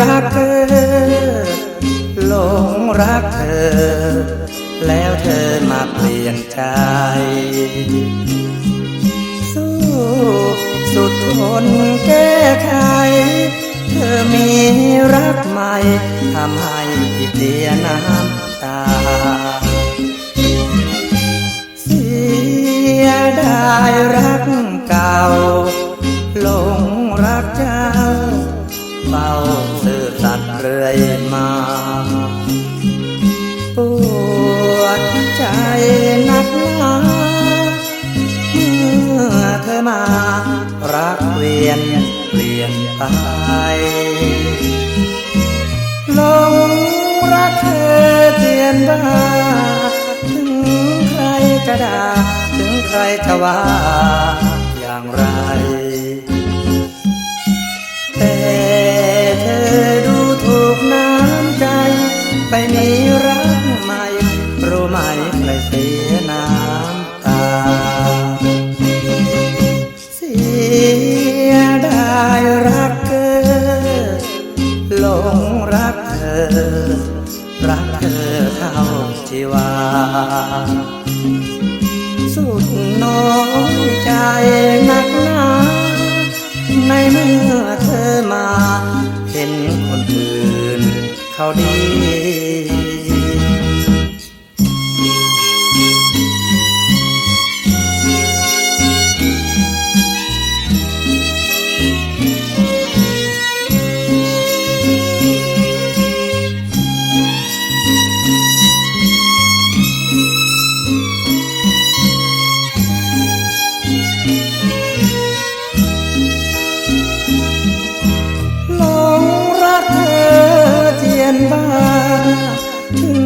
รักเธอหลงรักเธอ แล้วเธอมาเปลี่ยนใจ สู้สุดทนแก้ไข เธอมีรักใหม่ทำให้เสียน้ำตา อมา รักเปลี่ยนเปลี่ยนไปลงรักเธอเทียนบ้าถึงใครจะด่าถึงใครจะว่าอย่างไร แต่เธอดูถูกน้ำใจ ไปมีรักใหม่รู้ไหมใครเสียน้ำตา เธอเท่าชีวา สุดน้อยใจนักหนา ในเมื่อเธอมา เห็นคนอื่น เขาดี นบ้า ถึง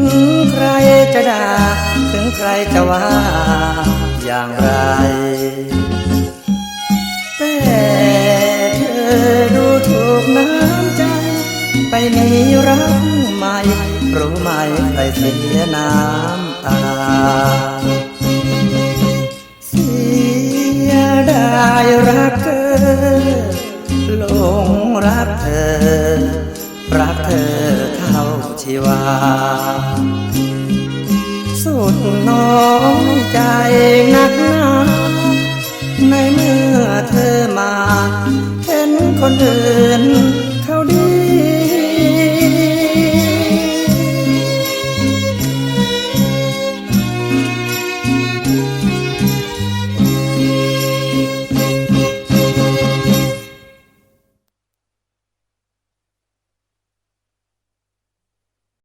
ใครจะด่า ถึงใครจะว่า อย่างไร แต่เธอดูถูกน้ำใจ ไปมีรักใหม่ รู้ไหมใครเสียน้ำตาเสียดายรักเธอหลงรักเธอ รักเธอ ชีวา สุดน้อยใจนักหนาในเมื่อเธอมา เห็นคนอื่นเขาดี